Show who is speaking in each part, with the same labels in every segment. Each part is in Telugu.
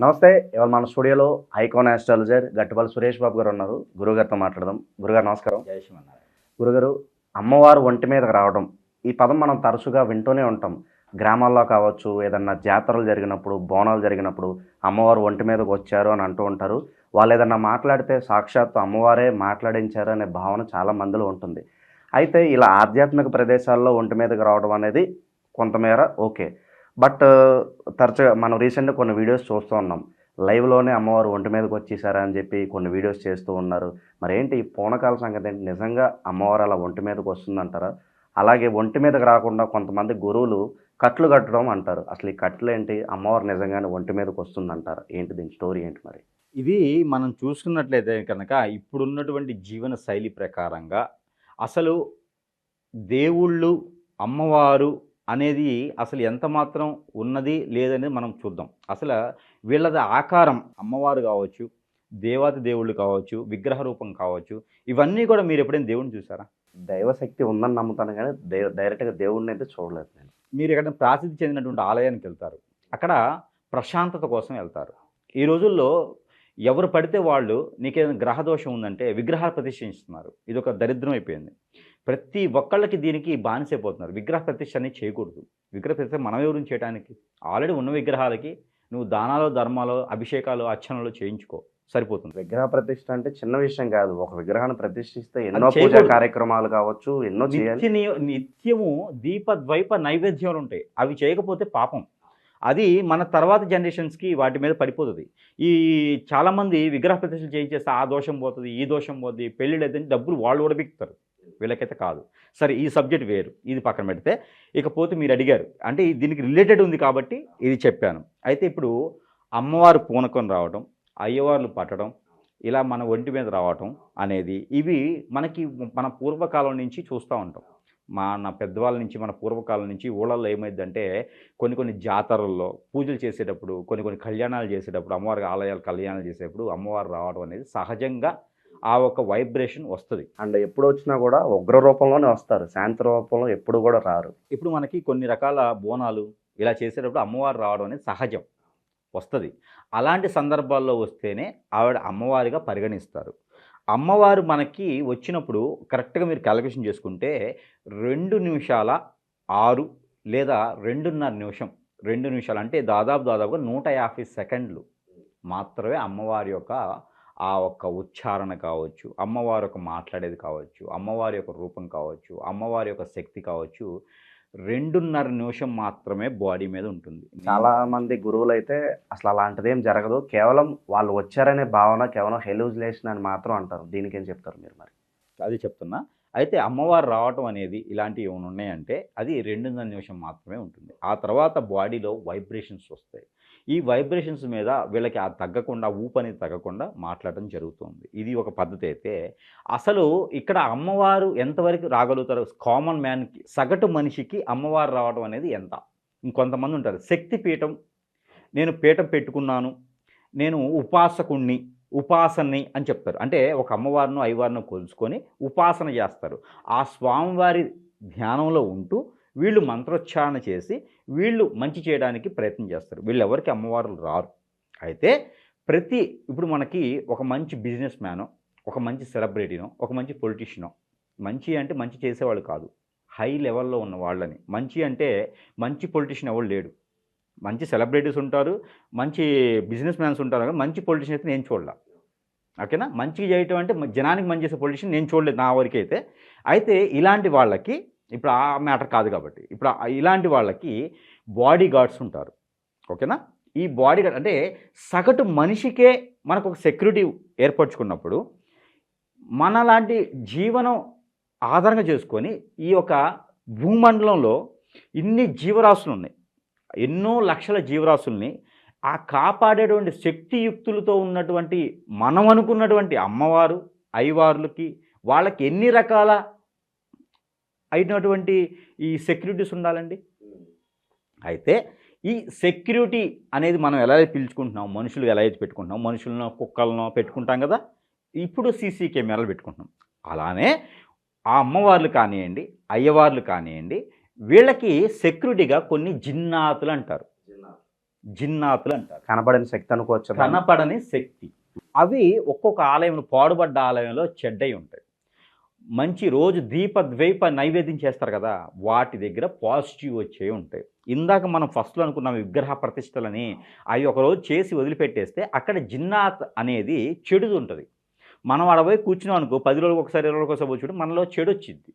Speaker 1: నమస్తే ఇవాళ మన స్టూడియోలో ఐకాన్ ఆస్ట్రాలజర్ గట్టుపల్లి సురేష్ బాబు గారు ఉన్నారు. గురుగారితో మాట్లాడదాం. గురుగారు నమస్కారం. గురుగారు అమ్మవారు ఒంటి మీదకి రావడం ఈ పదం మనం తరచుగా వింటూనే ఉంటాం. గ్రామాల్లో కావచ్చు ఏదన్నా జాతరలు జరిగినప్పుడు బోనాలు జరిగినప్పుడు అమ్మవారు ఒంటి మీదకి వచ్చారు అని అంటూ ఉంటారు. వాళ్ళు ఏదన్నా మాట్లాడితే సాక్షాత్తు అమ్మవారే మాట్లాడించారు అనే భావన చాలా మందిలో ఉంటుంది. అయితే ఇలా ఆధ్యాత్మిక ప్రదేశాల్లో ఒంటి మీదకి రావడం అనేది కొంతమేర ఓకే. బట్ తరచుగా మనం రీసెంట్గా కొన్ని వీడియోస్ చూస్తూ ఉన్నాం. లైవ్లోనే అమ్మవారు ఒంటి మీదకి వచ్చేసారా అని చెప్పి కొన్ని వీడియోస్ చేస్తూ ఉన్నారు. మరి ఏంటి ఈ పూనకాల సంగతి ఏంటి? నిజంగా అమ్మవారు అలా ఒంటి మీదకి వస్తుందంటారా? అలాగే ఒంటి మీదకి రాకుండా కొంతమంది గురువులు కట్లు కట్టడం అంటారు. అసలు ఈ కట్లు ఏంటి? అమ్మవారు నిజంగానే ఒంటి మీదకి వస్తుందంటారు? ఏంటి దీని స్టోరీ ఏంటి మరి?
Speaker 2: ఇది మనం చూసుకున్నట్లయితే కనుక ఇప్పుడున్నటువంటి జీవన శైలి ప్రకారంగా అసలు దేవుళ్ళు అమ్మవారు అనేది అసలు ఎంత మాత్రం ఉన్నది లేదనేది మనం చూద్దాం. అసలు వీళ్ళది ఆకారం అమ్మవారు కావచ్చు దేవాది దేవుళ్ళు కావచ్చు విగ్రహ రూపం కావచ్చు ఇవన్నీ కూడా మీరు ఎప్పుడైనా దేవుడిని చూసారా?
Speaker 1: దైవశక్తి ఉందని నమ్ముతాను కానీ దేవ డైరెక్ట్గా దేవుడిని అయితే చూడలేదు నేను.
Speaker 2: మీరు ఎక్కడ ప్రాసిద్ధి చెందినటువంటి ఆలయానికి వెళ్తారు. అక్కడ ప్రశాంతత కోసం వెళ్తారు. ఈ రోజుల్లో ఎవరు పడితే వాళ్ళు నీకేదైనా గ్రహ దోషం ఉందంటే విగ్రహాలు ప్రతిష్ఠిస్తున్నారు. ఇది ఒక దరిద్రం అయిపోయింది. ప్రతి ఒక్కళ్ళకి దీనికి బానిసైపోతున్నారు విగ్రహ ప్రతిష్ఠ అనేది చేయకూడదు. విగ్రహ ప్రతిష్ఠ మనం ఎవరు చేయడానికి ఆల్రెడీ ఉన్న విగ్రహాలకి నువ్వు దానాలు ధర్మాలు అభిషేకాలు అర్చనలు చేయించుకో. సరిపోతుంది.
Speaker 1: విగ్రహ ప్రతిష్ఠ అంటే చిన్న విషయం కాదు. ఒక విగ్రహాన్ని ప్రతిష్ఠిస్తే ఎన్నో పూజా. కార్యక్రమాలు కావచ్చు ఎన్నో
Speaker 2: నిత్య నిత్యము దీప ద్వైప నైవేద్యాలు ఉంటాయి. అవి చేయకపోతే పాపం. అది మన తర్వాత జనరేషన్స్కి వాటి మీద పడిపోతుంది. ఈ చాలామంది విగ్రహ ప్రతిష్టలు చేయించేస్తే ఆ దోషం పోతుంది ఈ దోషం పోతుంది పెళ్ళిళ్ళు అయితే డబ్బులు వాళ్ళు కూడా బిక్తారు వీళ్ళకైతే కాదు. సరే ఈ సబ్జెక్ట్ వేరు. ఇది పక్కన పెడితే ఇకపోతే మీరు అడిగారు. అంటే దీనికి రిలేటెడ్ ఉంది కాబట్టి ఇది చెప్పాను. అయితే ఇప్పుడు అమ్మవారు పూనకం రావడం అయ్యవార్లు పట్టడం ఇలా మన ఒంటి మీద రావటం అనేది ఇవి మనకి మన పూర్వకాలం నుంచి చూస్తూ ఉంటాం. మన పెద్దవాళ్ళ నుంచి మన పూర్వకాలం నుంచి ఊళ్ళల్లో ఏమైందంటే కొన్ని కొన్ని జాతరల్లో పూజలు చేసేటప్పుడు కొన్ని కొన్ని కళ్యాణాలు చేసేటప్పుడు అమ్మవారి ఆలయాలు కళ్యాణాలు చేసేటప్పుడు అమ్మవారు రావడం అనేది సహజంగా ఆ ఒక వైబ్రేషన్ వస్తుంది.
Speaker 1: అండ్ ఎప్పుడు వచ్చినా కూడా ఉగ్ర రూపంలోనే వస్తారు. శాంతి రూపంలో ఎప్పుడు కూడా రారు.
Speaker 2: ఇప్పుడు మనకి కొన్ని రకాల బోనాలు ఇలా చేసేటప్పుడు అమ్మవారు రావడం అనేది సహజం. వస్తుంది. అలాంటి సందర్భాల్లో వస్తేనే ఆవిడ అమ్మవారిగా పరిగణిస్తారు. అమ్మవారు మనకి వచ్చినప్పుడు కరెక్ట్గా మీరు క్యాలిక్యులేషన్ చేసుకుంటే రెండు నిమిషాల ఆరు లేదా రెండున్నర నిమిషం రెండు నిమిషాలు అంటే దాదాపు దాదాపుగా నూట యాభై సెకండ్లు మాత్రమే అమ్మవారి యొక్క ఆ ఒక్క ఉచ్చారణ కావచ్చు అమ్మవారి యొక్క మాట్లాడేది కావచ్చు అమ్మవారి యొక్క రూపం కావచ్చు అమ్మవారి యొక్క శక్తి కావచ్చు రెండున్నర నిమిషం మాత్రమే బాడీ మీద ఉంటుంది.
Speaker 1: చాలా మంది గురువులు అయితే అసలు అలాంటిది ఏం జరగదు. కేవలం వాళ్ళు వచ్చారనే భావన కేవలం హెలూజిలేషన్ అని మాత్రం అంటారు. దీనికి ఏం చెప్తారు మీరు మరి?
Speaker 2: అది చెప్తున్నా. అయితే అమ్మవారు రావటం అనేది ఇలాంటివి ఏమైనా ఉన్నాయంటే అది రెండున్నర నిమిషం మాత్రమే ఉంటుంది. ఆ తర్వాత బాడీలో వైబ్రేషన్స్ వస్తాయి. ఈ వైబ్రేషన్స్ మీద వీళ్ళకి ఆ తగ్గకుండా ఊపు అనేది తగ్గకుండా మాట్లాడటం జరుగుతుంది. ఇది ఒక పద్ధతి అయితే అసలు ఇక్కడ అమ్మవారు ఎంతవరకు రాగలుగుతారు కామన్ మ్యాన్కి సగటు మనిషికి అమ్మవారు రావడం అనేది ఎంత? ఇంకొంతమంది ఉంటారు. శక్తి పీఠం నేను పీఠం పెట్టుకున్నాను నేను ఉపాసకుణ్ణి ఉపాసనని అని చెప్తారు. అంటే ఒక అమ్మవారిను అయ్యవారిను కొలుచుకొని ఉపాసన చేస్తారు. ఆ స్వామివారి ధ్యానంలో ఉంటూ వీళ్ళు మంత్రోచ్చారణ చేసి వీళ్ళు మంచి చేయడానికి ప్రయత్నం చేస్తారు. వీళ్ళు ఎవరికి అమ్మవారులు రారు. అయితే ప్రతి ఇప్పుడు మనకి ఒక మంచి బిజినెస్ మ్యానో ఒక మంచి సెలబ్రిటీనో ఒక మంచి పొలిటీషియనో మంచి అంటే మంచి చేసేవాళ్ళు కాదు. హై లెవెల్లో ఉన్న వాళ్ళని. మంచి అంటే మంచి పొలిటీషియన్ ఎవరు లేడు. మంచి సెలబ్రిటీస్ ఉంటారు మంచి బిజినెస్ మ్యాన్స్ ఉంటారు కానీ మంచి పొలిటీషియన్ అయితే నేను చూడలే. ఓకేనా? మంచిగా చేయటం అంటే జనానికి మంచి చేసే పొలిటీషియన్ నేను చూడలేదు నా వరకు అయితే అయితే ఇలాంటి వాళ్ళకి ఇప్పుడు ఆ మ్యాటర్ కాదు కాబట్టి. ఇప్పుడు ఇలాంటి వాళ్ళకి బాడీ గార్డ్స్ ఉంటారు. ఓకేనా? ఈ బాడీ గార్డ్ అంటే సగటు మనిషికే మనకు ఒక సెక్యూరిటీ ఏర్పరచుకున్నప్పుడు మనలాంటి జీవనం ఆధారంగా చేసుకొని ఈ యొక్క భూమండలంలో ఇన్ని జీవరాశులు ఉన్నాయి. ఎన్నో లక్షల జీవరాశుల్ని ఆ కాపాడేటువంటి శక్తియుక్తులతో ఉన్నటువంటి మనం అనుకున్నటువంటి అమ్మవారు అయ్యవార్లకి వాళ్ళకి ఎన్ని రకాల అయినటువంటి ఈ సెక్యూరిటీస్ ఉండాలండి. అయితే ఈ సెక్యూరిటీ అనేది మనం ఎలా అయితే పిలుచుకుంటున్నాం? మనుషులు ఎలా అయితే పెట్టుకుంటున్నాం? మనుషులను కుక్కలను పెట్టుకుంటాం కదా? ఇప్పుడు సీసీ కెమెరాలు పెట్టుకుంటున్నాం. అలానే ఆ అమ్మవార్లు కానివ్వండి అయ్యవార్లు కానివ్వండి వీళ్ళకి సెక్యూరిటీగా కొన్ని జిన్నాతులు అంటారు. జిన్నాతులు. అంటారు.
Speaker 1: కనబడిన శక్తి అనుకోవచ్చు.
Speaker 2: కనపడని శక్తి. అవి ఒక్కొక్క ఆలయం పాడుబడ్డ ఆలయంలో చెడ్డై ఉంటాయి. మంచి రోజు దీప ద్వైప నైవేద్యం చేస్తారు కదా వాటి దగ్గర పాజిటివ్ వచ్చే ఉంటాయి. ఇందాక మనం ఫస్ట్లో అనుకున్నాం విగ్రహ ప్రతిష్టలని అవి ఒకరోజు చేసి వదిలిపెట్టేస్తే అక్కడ జిన్నాత్ అనేది చెడుది ఉంటుంది. మనం అడవై కూర్చున్నాం అనుకో పది రోజులకు ఒకసారి ఇరవై రోజులకు ఒకసారి కూర్చుంటే మనలో చెడు వచ్చింది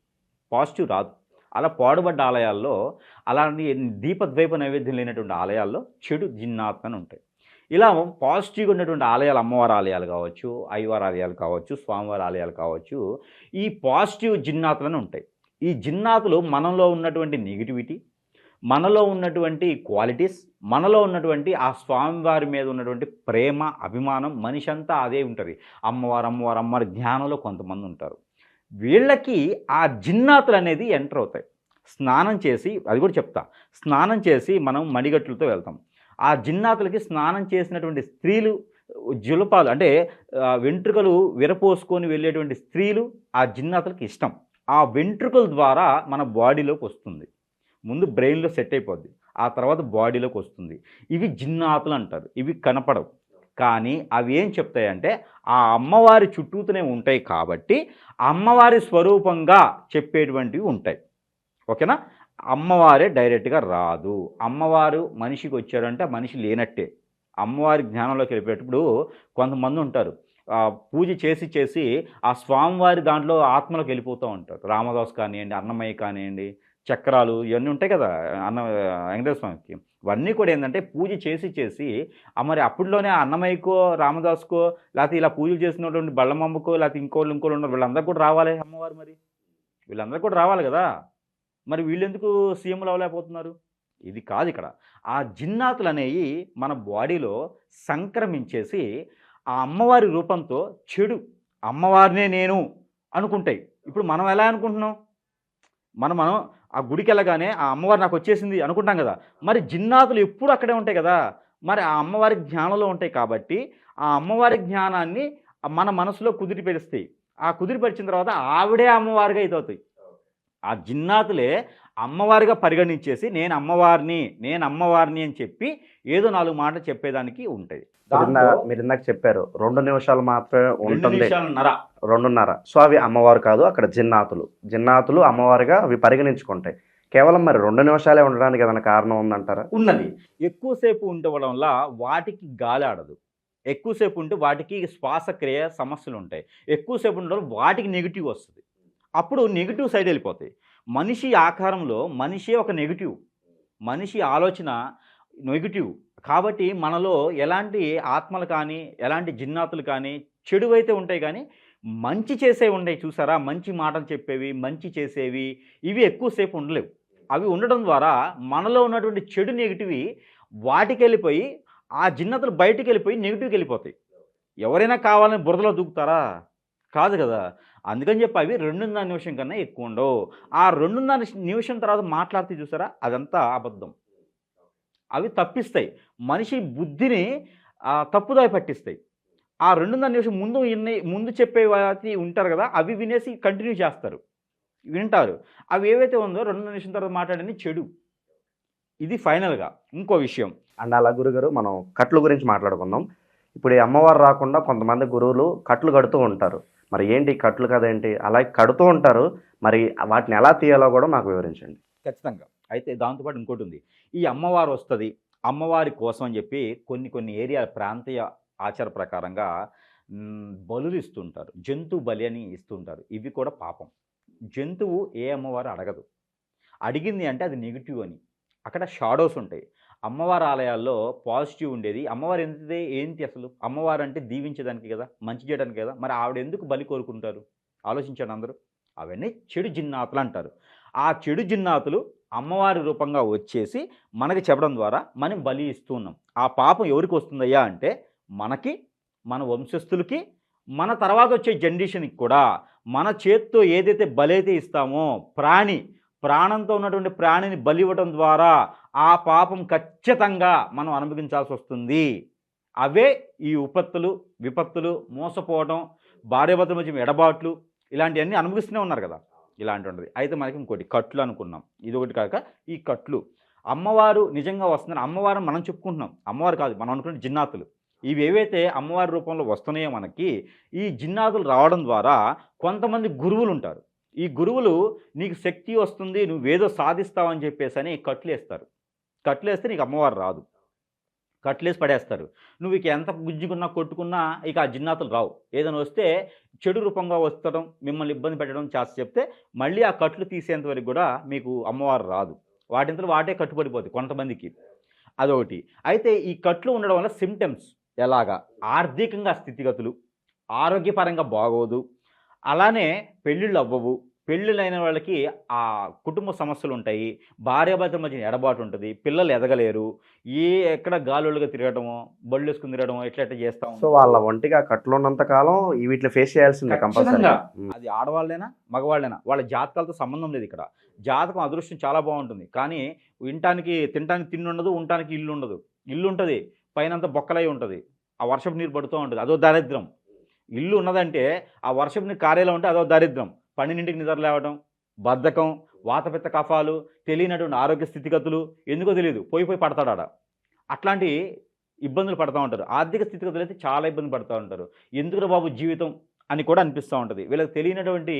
Speaker 2: పాజిటివ్ రాదు. అలా పాడుబడ్డ ఆలయాల్లో అలాంటి దీపద్వైప నైవేద్యం లేనటువంటి ఆలయాల్లో చెడు జిన్నాత్ అని ఉంటాయి. ఇలా పాజిటివ్గా ఉన్నటువంటి ఆలయాలు అమ్మవారి ఆలయాలు కావచ్చు అయ్యవారి ఆలయాలు కావచ్చు స్వామివారి ఆలయాలు కావచ్చు ఈ పాజిటివ్ జిన్నాతులను ఉంటాయి. ఈ జిన్నాతులు మనలో ఉన్నటువంటి నెగిటివిటీ మనలో ఉన్నటువంటి క్వాలిటీస్ మనలో ఉన్నటువంటి ఆ స్వామివారి మీద ఉన్నటువంటి ప్రేమ అభిమానం మనిషి అంతా అదే ఉంటుంది. అమ్మవారు అమ్మవారు అమ్మవారి జ్ఞానంలో కొంతమంది ఉంటారు. వీళ్ళకి ఆ జిన్నాతులు అనేది ఎంటర్ అవుతాయి. స్నానం చేసి అది కూడా చెప్తా స్నానం చేసి మనం మడిగట్టులతో వెళ్తాం. ఆ జిన్నాతులకి స్నానం చేసినటువంటి స్త్రీలు జులపాలు అంటే వెంట్రుకలు విరపోసుకొని వెళ్ళేటువంటి స్త్రీలు ఆ జిన్నాతులకి ఇష్టం. ఆ వెంట్రుకల ద్వారా మన బాడీలోకి వస్తుంది. ముందు బ్రెయిన్లో సెట్ అయిపోద్ది. ఆ తర్వాత బాడీలోకి వస్తుంది. ఇవి జిన్నాతులు అంటారు. ఇవి కనపడవు. కానీ అవి ఏం చెప్తాయంటే ఆ అమ్మవారి చుట్టూతూనే ఉంటాయి కాబట్టి అమ్మవారి స్వరూపంగా చెప్పేటువంటివి ఉంటాయి. ఓకేనా? అమ్మవారే డైరెక్ట్గా రాదు. అమ్మవారు మనిషికి వచ్చారంటే మనిషి లేనట్టే. అమ్మవారి జ్ఞానంలోకి వెళ్ళిపోయేటప్పుడు కొంతమంది ఉంటారు. పూజ చేసి చేసి ఆ స్వామివారి దాంట్లో ఆత్మలోకి వెళ్ళిపోతూ ఉంటారు. రామదాస్ కానివ్వండి అన్నమయ్య కానివ్వండి చక్రాలు ఇవన్నీ ఉంటాయి కదా అన్న వెంకటేశ్వర స్వామికి. ఇవన్నీ కూడా ఏంటంటే పూజ చేసి చేసి మరి అప్పట్లోనే అన్నమయ్యకో రామదాస్కో లేకపోతే ఇలా పూజలు చేసినటువంటి బళ్ళమమ్మకో లేకపోతే ఇంకోళ్ళు ఇంకోళ్ళు ఉన్నారు వీళ్ళందరూ కూడా రావాలి అమ్మవారు మరి. వీళ్ళందరూ కూడా రావాలి కదా. మరి వీళ్ళెందుకు సీఎంలు అవ్వలేకపోతున్నారు? ఇది కాదు ఇక్కడ. ఆ జిన్నాతులు అనేవి మన బాడీలో సంక్రమించేసి ఆ అమ్మవారి రూపంతో చెడు అమ్మవారినే నేను అనుకుంటాయి. ఇప్పుడు మనం ఎలా అనుకుంటున్నాం? మనం మనం ఆ గుడికి వెళ్ళగానే ఆ అమ్మవారు నాకు వచ్చేసింది అనుకుంటాం కదా. మరి జిన్నాతులు ఎప్పుడు అక్కడే ఉంటాయి కదా. మరి ఆ అమ్మవారి జ్ఞానంలో ఉంటాయి కాబట్టి ఆ అమ్మవారి జ్ఞానాన్ని మన మనసులో కుదిరిపెరుస్తాయి ఆ కుదిరిపరిచిన తర్వాత ఆవిడే అమ్మవారిగా అవుతాయి ఆ జిన్నాతులే అమ్మవారిగా పరిగణించేసి నేను అమ్మవారిని నేను అమ్మవారిని అని చెప్పి ఏదో నాలుగు మాటలు చెప్పేదానికి ఉంటాయి
Speaker 1: మీరు ఇందా- మీరు ఇందాక చెప్పారు రెండు నిమిషాలు మాత్రమే ఉంటుంది. రెండున్నర. సో అవి అమ్మవారు కాదు అక్కడ జిన్నాతులు. జిన్నాతులు అమ్మవారిగా అవి పరిగణించుకుంటాయి. కేవలం మరి రెండు నిమిషాలే ఉండడానికి ఏదైనా కారణం ఉందంటారా?
Speaker 2: ఉన్నది. ఎక్కువసేపు ఉండడం వల్ల వాటికి గాలి ఆడదు. ఎక్కువసేపు ఉంటే వాటికి శ్వాసక్రియ సమస్యలు ఉంటాయి ఎక్కువసేపు ఉండడం వాటికి నెగిటివ్ వస్తుంది. అప్పుడు నెగిటివ్ సైడ్ వెళ్ళిపోతాయి. మనిషి ఆకారంలో మనిషే ఒక నెగిటివ్ మనిషి ఆలోచన నెగిటివ్ కాబట్టి మనలో ఎలాంటి ఆత్మలు కానీ ఎలాంటి జిన్నాతులు కానీ చెడు అయితే ఉంటాయి కానీ మంచి చేసేవి ఉంటాయి చూసారా? మంచి మాటలు చెప్పేవి మంచి చేసేవి ఇవి ఎక్కువసేపు ఉండలేవు. అవి ఉండడం ద్వారా మనలో ఉన్నటువంటి చెడు నెగిటివ్ వాటికి వెళ్ళిపోయి ఆ జిన్నతలు బయటికి వెళ్ళిపోయి నెగిటివ్కి వెళ్ళిపోతాయి. ఎవరైనా కావాలని బురదలో దూకుతారా? కాదు కదా. అందుకని చెప్పి అవి రెండున్నర నిమిషం కన్నా ఎక్కువ ఉండవు. ఆ రెండున్నర నిమిషం తర్వాత మాట్లాడితే చూసారా? అదంతా అబద్ధం. అవి తప్పిస్తాయి. మనిషి బుద్ధిని తప్పుదారి పట్టిస్తాయి. ఆ రెండున్నర నిమిషం ముందు ఇన్ని ముందు చెప్పే వాటి ఉంటారు కదా అవి వినేసి కంటిన్యూ చేస్తారు. వింటారు. అవి ఏవైతే ఉందో రెండున్నర నిమిషం తర్వాత మాట్లాడని చెడు. ఇది ఫైనల్గా. ఇంకో విషయం.
Speaker 1: అండ్ అలా గురుగారు మనం కట్ల గురించి మాట్లాడుకుందాం. ఇప్పుడు అమ్మవారు రాకుండా కొంతమంది గురువులు కట్లు కడుతూ ఉంటారు. మరి ఏంటి కట్లు కట్లు కదేంటి అలా కడుతూ ఉంటారు. మరి వాటిని ఎలా తీయాలో కూడా మాకు వివరించండి.
Speaker 2: ఖచ్చితంగా. అయితే దాంతోపాటు ఇంకోటి ఉంది. ఈ అమ్మవారు వస్తుంది. అమ్మవారి కోసం అని చెప్పి కొన్ని కొన్ని ఏరియా ప్రాంతీయ ఆచార ప్రకారంగా బలులు ఇస్తుంటారు. జంతు బలి అని ఇస్తుంటారు. ఇవి కూడా పాపం. జంతువు ఏ అమ్మవారు అడగదు. అడిగింది అంటే అది నెగిటివ్ అని. అక్కడ షాడోస్ ఉంటాయి. అమ్మవారి ఆలయాల్లో పాజిటివ్ ఉండేది. అమ్మవారు ఎంత ఏంటి అసలు? అమ్మవారు అంటే దీవించడానికి కదా? మంచి చేయడానికి కదా? మరి ఆవిడ ఎందుకు బలి కోరుకుంటారు? ఆలోచించండి అందరూ. అవన్నీ చెడు జిన్నాతులు అంటారు. ఆ చెడు జిన్నాతులు అమ్మవారి రూపంగా వచ్చేసి మనకి చెప్పడం ద్వారా మనం బలి ఇస్తూ ఉన్నాం. ఆ పాపం ఎవరికి వస్తుందయ్యా అంటే మనకి మన వంశస్థులకి మన తర్వాత వచ్చే జనరేషన్కి కూడా. మన చేత్తో ఏదైతే బలైతే ఇస్తామో ప్రాణి ప్రాణంతో ఉన్నటువంటి ప్రాణిని బలి ద్వారా ఆ పాపం ఖచ్చితంగా మనం అనుభవించాల్సి వస్తుంది. అవే ఈ ఉపత్తులు విపత్తులు మోసపోవడం భార్యాభర్తల మధ్య ఎడబాట్లు ఇలాంటివన్నీ అనుభవిస్తూనే ఉన్నారు కదా ఇలాంటి అయితే మనకి ఇంకోటి కట్లు అనుకున్నాం. ఇది ఒకటి కాక ఈ కట్లు. అమ్మవారు నిజంగా వస్తుందని అమ్మవారు మనం చెప్పుకుంటున్నాం. అమ్మవారు కాదు మనం అనుకున్న జిన్నాతులు. ఇవి ఏవైతే అమ్మవారి రూపంలో వస్తున్నాయో మనకి ఈ జిన్నాతులు రావడం ద్వారా కొంతమంది గురువులు ఉంటారు ఈ గురువులు నీకు శక్తి వస్తుంది నువ్వేదో సాధిస్తావని చెప్పేసి అని కట్లేస్తారు. కట్లేస్తే నీకు అమ్మవారు రాదు. కట్లేసి పడేస్తారు. నువ్వు ఇక ఎంత గుజ్జుకున్నా కొట్టుకున్నా ఇక ఆ జిన్నాతులు రావు. ఏదైనా వస్తే చెడు రూపంగా వస్తడం మిమ్మల్ని ఇబ్బంది పెట్టడం చేస్త చెప్తే మళ్ళీ ఆ కట్లు తీసేంత వరకు కూడా మీకు అమ్మవారు రాదు. వాటింతలో వాటే కట్టుబడిపోతుంది కొంతమందికి. అదొకటి. అయితే ఈ కట్లు ఉండడం వల్ల సిమ్టమ్స్ ఎలాగా? ఆర్థికంగా స్థితిగతులు ఆరోగ్యపరంగా బాగోదు అలానే పెళ్ళిళ్ళు అవ్వవు పెళ్ళిళ్ళు అయిన వాళ్ళకి ఆ కుటుంబ సమస్యలు ఉంటాయి భార్యాభర్తల మధ్య ఎడబాటు ఉంటుంది పిల్లలు ఎదగలేరు. ఏ ఎక్కడ గాలులుగా తిరగడమో బళ్ళు వేసుకుని తిరగడమో ఎట్లా ఎట్లా చేస్తాం
Speaker 1: సో వాళ్ళ ఒంటిగా కట్లు ఉన్నంత కాలం వీటిని ఫేస్ చేయాల్సిందే కంపల్సరీ
Speaker 2: ఖచ్చితంగా. అది ఆడవాళ్ళైనా మగవాళ్ళైనా వాళ్ళ జాతకాలతో సంబంధం లేదు ఇక్కడ. జాతకం అదృష్టం చాలా బాగుంటుంది. కానీ వినటానికి తినటానికి తిండి ఉండదు ఉండటానికి ఇల్లు ఉండదు ఇల్లు ఉంటుంది పైనంతా బొక్కలై ఉంటుంది. ఆ వర్షపు నీరు పడుతూ ఉంటుంది. అదో దారిద్రం ఇల్లు ఉన్నదంటే ఆ వర్షపుని కార్యాలయం ఉంటే అదో దరిద్రం. పన్నెండింటికి నిద్ర లేవడం బద్ధకం వాతపిత్త కఫాలు తెలియనటువంటి ఆరోగ్య స్థితిగతులు ఎందుకో తెలియదు పోయి పోయి పడతాడు ఆడ. అట్లాంటి ఇబ్బందులు పడుతూ ఉంటారు. ఆర్థిక స్థితిగతులు అయితే చాలా ఇబ్బంది పడుతూ ఉంటారు. ఎందుకురా బాబు జీవితం అని కూడా అనిపిస్తూ ఉంటుంది. వీళ్ళకి తెలియనటువంటి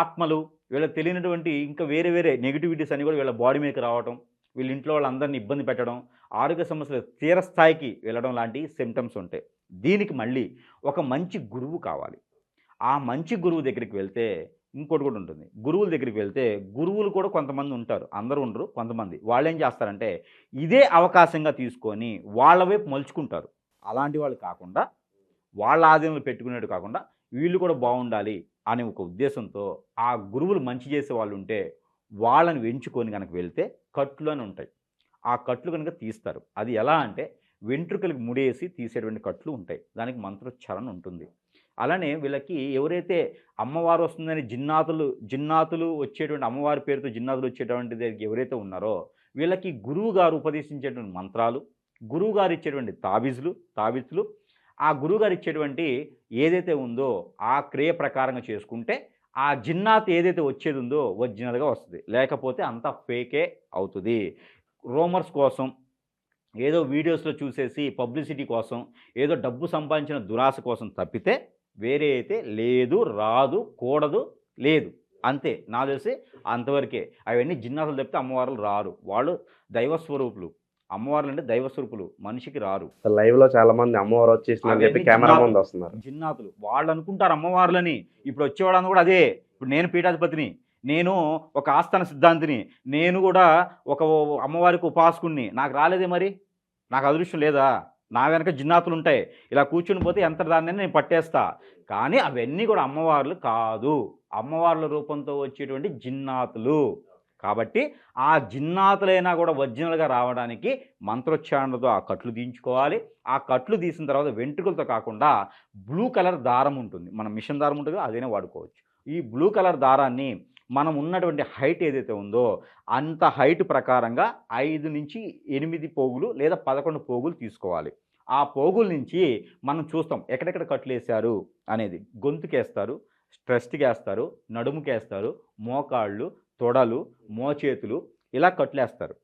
Speaker 2: ఆత్మలు వీళ్ళకి తెలియనటువంటి ఇంకా వేరే వేరే నెగిటివిటీస్ అని కూడా వీళ్ళ బాడీ మీదకి రావటం వీళ్ళ ఇంట్లో వాళ్ళందరినీ ఇబ్బంది పెట్టడం ఆరోగ్య సమస్యలు తీరస్థాయికి వెళ్ళడం లాంటి సిమ్టమ్స్ ఉంటాయి దీనికి మళ్ళీ ఒక మంచి గురువు కావాలి. ఆ మంచి గురువు దగ్గరికి వెళ్తే ఇంకోటి కూడా ఉంటుంది. గురువుల దగ్గరికి వెళ్తే గురువులు కూడా కొంతమంది ఉంటారు. అందరూ ఉండరు కొంతమంది. వాళ్ళు ఏం చేస్తారంటే ఇదే అవకాశంగా తీసుకొని వాళ్ళ వైపు మలుచుకుంటారు. అలాంటి వాళ్ళు కాకుండా వాళ్ళ ఆధీనంలో పెట్టుకునేట్టు కాకుండా వీళ్ళు కూడా బాగుండాలి అనే ఒక ఉద్దేశంతో ఆ గురువులు మంచి చేసే వాళ్ళు ఉంటే వాళ్ళని వెంచుకొని కనుక వెళ్తే కట్లు అని ఉంటాయి. ఆ కట్లు కనుక తీస్తారు. అది ఎలా అంటే వెంట్రుకలకు ముడేసి తీసేటువంటి కట్లు ఉంటాయి. దానికి మంత్రోచ్చారణ ఉంటుంది. అలానే వీళ్ళకి ఎవరైతే అమ్మవారు వస్తుందని జిన్నాతులు జిన్నాతులు వచ్చేటువంటి అమ్మవారి పేరుతో జిన్నాతులు వచ్చేటువంటి దగ్గరికి ఎవరైతే ఉన్నారో వీళ్ళకి గురువు గారు ఉపదేశించేటువంటి మంత్రాలు గురువు గారు ఇచ్చేటువంటి తాబీజులు తాబీజులు ఆ గురువు గారు ఇచ్చేటువంటి ఏదైతే ఉందో ఆ క్రియ ప్రకారంగా చేసుకుంటే ఆ జిన్నాత్ ఏదైతే వచ్చేది ఉందో ఒరిజినల్గా వస్తుంది. లేకపోతే అంతా ఫేకే అవుతుంది. రోమర్స్ కోసం ఏదో వీడియోస్లో చూసేసి పబ్లిసిటీ కోసం ఏదో డబ్బు సంపాదించిన దురాశ కోసం తప్పితే వేరే అయితే లేదు రాదు కూడదు లేదు. అంతే. నా తెలిసి అంతవరకే. అవన్నీ జిన్నాసులు తప్పితే అమ్మవార్లు రారు. వాళ్ళు దైవస్వరూపులు. అమ్మవార్లు అంటే దైవస్వరూపులు. మనిషికి రారు.
Speaker 1: లైవ్లో చాలా మంది అమ్మవారు చెప్పి
Speaker 2: అవన్నీ
Speaker 1: కెమెరా. ముందు వస్తున్నారు.
Speaker 2: జిన్నాతులు. వాళ్ళు అనుకుంటారు అమ్మవార్లని. ఇప్పుడు వచ్చేవాళ్ళని కూడా అదే. ఇప్పుడు నేను పీఠాధిపతిని. నేను ఒక ఆస్థాన సిద్ధాంతిని నేను కూడా ఒక అమ్మవారికి ఉపాసకుణ్ణి. నాకు రాలేదే మరి? నాకు అదృష్టం లేదా? నా వెనక జిన్నాతులు ఉంటాయి. ఇలా కూర్చుని పోతే ఎంత దాన్ని నేను పట్టేస్తా. కానీ అవన్నీ కూడా అమ్మవార్లు కాదు. అమ్మవార్ల రూపంతో వచ్చేటువంటి జిన్నాతులు. కాబట్టి ఆ జిన్నాతులైనా కూడా ఒరిజినల్గా రావడానికి మంత్రోచ్చారణతో ఆ కట్లు తీయించుకోవాలి. ఆ కట్లు తీసిన తర్వాత వెంట్రుకలతో కాకుండా బ్లూ కలర్ దారం ఉంటుంది. మన మిషన్ దారం ఉంటుంది అదైనా వాడుకోవచ్చు. ఈ బ్లూ కలర్ దారాన్ని మనం ఉన్నటువంటి హైట్ ఏదైతే ఉందో అంత హైట్ ప్రకారంగా ఐదు నుంచి ఎనిమిది పోగులు లేదా పదకొండు పోగులు తీసుకోవాలి. ఆ పోగుల నుంచి మనం చూస్తాం ఎక్కడెక్కడ కట్లు వేశారు అనేది. గొంతుకేస్తారు స్ట్రెస్ట్కి వేస్తారు మోకాళ్ళు తొడలు మోచేతులు ఇలా కట్లేస్తారు.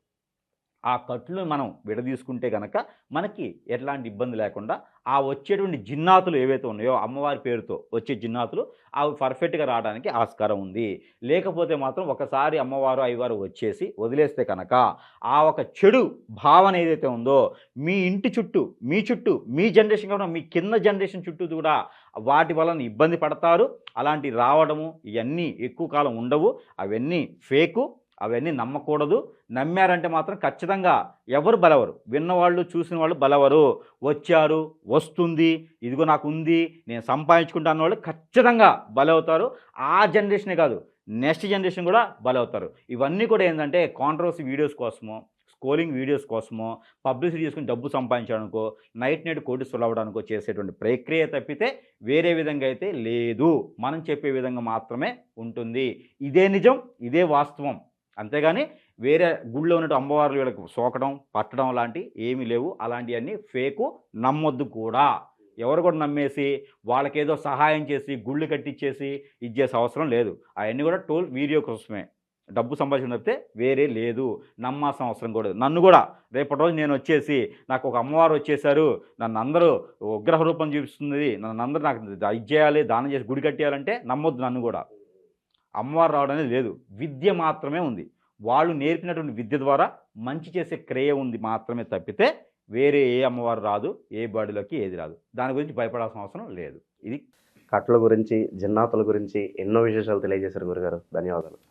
Speaker 2: ఆ కట్లు మనం విడదీసుకుంటే గనక మనకి ఎట్లాంటి ఇబ్బంది లేకుండా ఆ వచ్చేటువంటి జిన్నాతులు ఏవైతే ఉన్నాయో అమ్మవారి పేరుతో వచ్చే జిన్నాతులు అవి పర్ఫెక్ట్గా రావడానికి ఆస్కారం ఉంది. లేకపోతే మాత్రం ఒకసారి అమ్మవారు అయ్యవారు వచ్చేసి వదిలేస్తే కనుక ఆ ఒక చెడు భావన ఏదైతే ఉందో మీ ఇంటి చుట్టూ మీ చుట్టూ మీ జనరేషన్ కాకుండా మీ కింద జనరేషన్ చుట్టూ కూడా వాటి వలన ఇబ్బంది పడతారు. అలాంటి రావడము ఇవన్నీ ఎక్కువ కాలం ఉండవు. అవన్నీ ఫేకు అవన్నీ నమ్మకూడదు. నమ్మారంటే మాత్రం ఖచ్చితంగా ఎవరు బలవరు. విన్నవాళ్ళు చూసిన వాళ్ళు బలవరు. వచ్చారు వస్తుంది ఇదిగో నాకు ఉంది నేను సంపాదించుకుంటాను వాళ్ళు ఖచ్చితంగా బలవుతారు. ఆ జనరేషనే కాదు నెక్స్ట్ జనరేషన్ కూడా బలవుతారు. ఇవన్నీ కూడా ఏంటంటే కాంట్రవర్సీ వీడియోస్ కోసమో స్కోలింగ్ వీడియోస్ కోసమో పబ్లిసిటీ చేసుకుని డబ్బు సంపాదించడానికో నైట్ నైట్ కోటి సులవడానికో చేసేటువంటి ప్రక్రియ తప్పితే వేరే విధంగా అయితే లేదు. మనం చెప్పే విధంగా మాత్రమే ఉంటుంది. ఇదే నిజం ఇదే వాస్తవం. అంతేగాని వేరే గుళ్ళో ఉన్నట్టు అమ్మవార్లు వీళ్ళకి సోకడం పట్టడం లాంటి ఏమీ లేవు. అలాంటివన్నీ ఫేకు నమ్మొద్దు కూడా. ఎవరు కూడా నమ్మేసి వాళ్ళకేదో సహాయం చేసి గుళ్ళు కట్టించేసి ఇచ్చేసే అవసరం లేదు. అవన్నీ కూడా టోల్ వీడియో కోసమే. డబ్బు సంపాదించడం తప్పితే వేరే లేదు. నమ్మాల్సిన అవసరం కూడా నన్ను కూడా రేపటి రోజు నేను వచ్చేసి నాకు ఒక అమ్మవారు వచ్చేసారు. నన్ను అందరూ ఉగ్రహ రూపం చూపిస్తుంది. నన్ను అందరూ నాకు ఇది చేయాలి దానం చేసి గుడి కట్టేయాలంటే నమ్మొద్దు నన్ను కూడా. అమ్మవారు రావడం అనేది లేదు. విద్య మాత్రమే ఉంది. వాళ్ళు నేర్పినటువంటి విద్య ద్వారా మంచి చేసే క్రియ ఉంది మాత్రమే తప్పితే వేరే ఏ అమ్మవారు రాదు ఏ బాడీలోకి ఏది రాదు. దాని గురించి భయపడాల్సిన అవసరం లేదు. ఇది
Speaker 1: కట్ల గురించి జిన్నాతుల గురించి ఎన్నో విశేషాలు తెలియజేశారు గురుగారు. ధన్యవాదాలు.